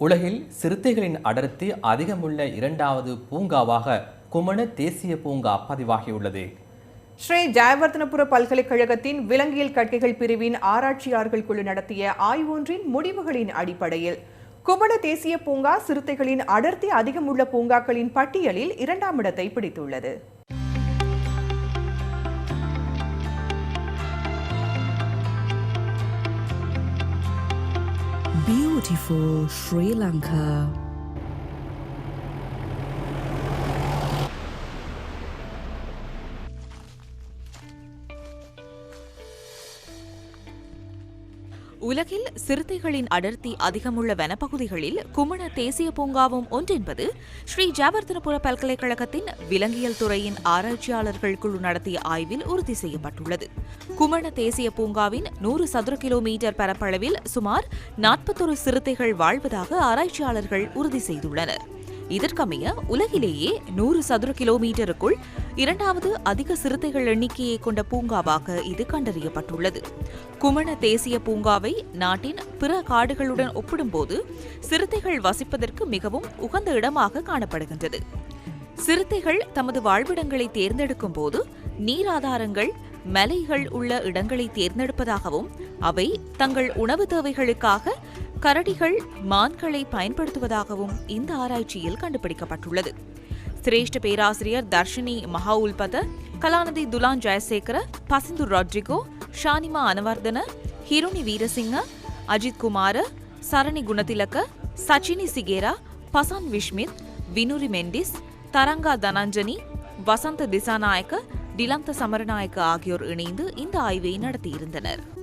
உலகில் சிறுத்தைகளின் அடர்த்தி அதிகமுள்ள இரண்டாவது பூங்காவாக குமண தேசிய பூங்கா பதிவாகியுள்ளது. ஸ்ரீ ஜெயவர்தனபுர பல்கலைக்கழகத்தின் விலங்கியல் கட்கைகள் பிரிவின் ஆராய்ச்சியாளர்கள் குழு நடத்திய ஆய்வொன்றின் முடிவுகளின் அடிப்படையில் குமண தேசிய பூங்கா சிறுத்தைகளின் அடர்த்தி அதிகமுள்ள பூங்காக்களின் பட்டியலில் இரண்டாம் இடத்தை பிடித்துள்ளது. Beautiful Sri Lanka. உலகில் சிறுத்தைகளின் அடர்த்தி அதிகமுள்ள வனப்பகுதிகளில் குமண தேசிய பூங்காவும் ஒன்றென்பது ஸ்ரீ ஜாவர்தனபுர பல்கலைக்கழகத்தின் விலங்கியல் துறையின் ஆராய்ச்சியாளர்கள் குழு நடத்திய ஆய்வில் உறுதி செய்யப்பட்டுள்ளது. குமண தேசிய பூங்காவின் நூறு சதுர கிலோமீட்டர் பரப்பளவில் சுமார் நாற்பத்தொரு சிறுத்தைகள் வாழ்வதாக ஆராய்ச்சியாளர்கள் உறுதி செய்துள்ளனர். இதற்கமைய உலகிலேயே நூறு சதுர கிலோமீட்டருக்குள் இரண்டாவது அதிக சிறுத்தைகள் எண்ணிக்கையை கொண்ட பூங்காவாக இது கண்டறியப்பட்டுள்ளது. குமண தேசிய பூங்காவை நாட்டின் பிற காடுகளுடன் ஒப்பிடும்போது சிறுத்தைகள் வசிப்பதற்கு மிகவும் உகந்த இடமாக காணப்படுகின்றது. சிறுத்தைகள் தமது வாழ்விடங்களை தேர்ந்தெடுக்கும் போது நீராதாரங்கள் மலைகள் உள்ள இடங்களை தேர்ந்தெடுப்பதாகவும் அவை தங்கள் உணவு தேவைகளுக்காக கரடிகள் மான்களை பயன்படுத்துவதாகவும் இந்த ஆராய்ச்சியில் கண்டுபிடிக்கப்பட்டுள்ளது. சிரேஷ்ட பேராசிரியர் தர்ஷினி மஹாஉல்பத கலாநிதி துலான் ஜெயசேகர பசிந்து ராட்ரிகோ ஷானிமா அனவர்தன ஹிருணி வீரசிங்க அஜித் குமார சரணி குணதிலக்க சச்சினி சிகேரா பசான் விஷ்மித் வினுரி மெண்டிஸ் தரங்கா தனஞ்சனி வசந்த திசாநாயக்க டிலந்த சமரநாயக்க ஆகியோர் இணைந்து இந்த ஆய்வை நடத்தியிருந்தனர்.